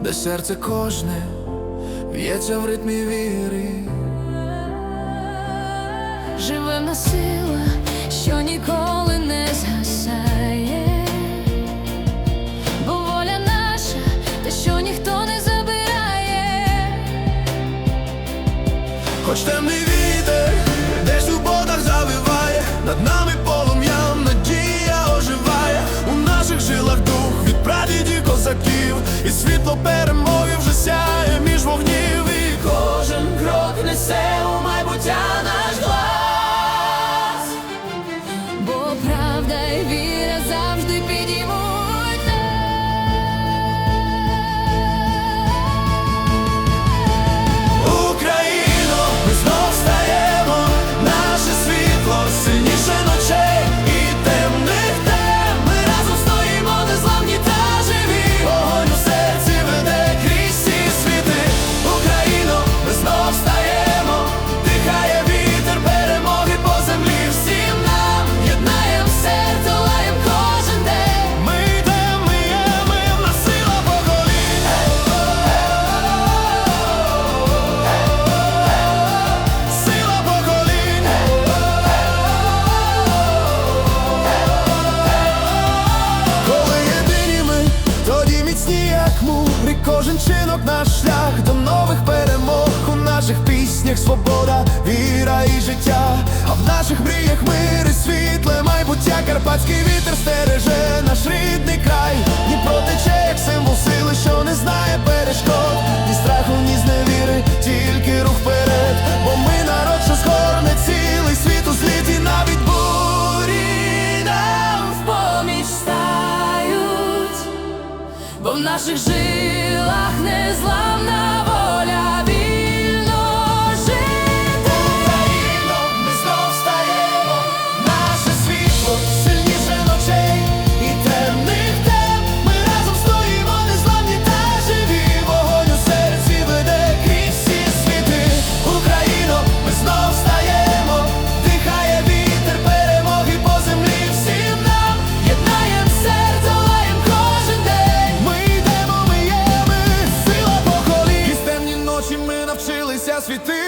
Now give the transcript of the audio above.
де серце кожне б'ється в ритмі віри. Живе сила, що ніколи не згасає, бо воля наша, те, що ніхто не забирає. Хоч темний вітер десь у ботах завиває, над нами піснях свобода, віра і життя. А в наших мріях мир і світле майбуття. Карпатський вітер стереже наш рідний край. Дніпро тече, як символ сили, що не знає перешкод. Ні страху, ні зневіри, тільки рух вперед. Бо ми народ, що згорне цілий світ у зліті навіть бурі нам в поміч стають, бо в наших жилах незламна воля. просвіти.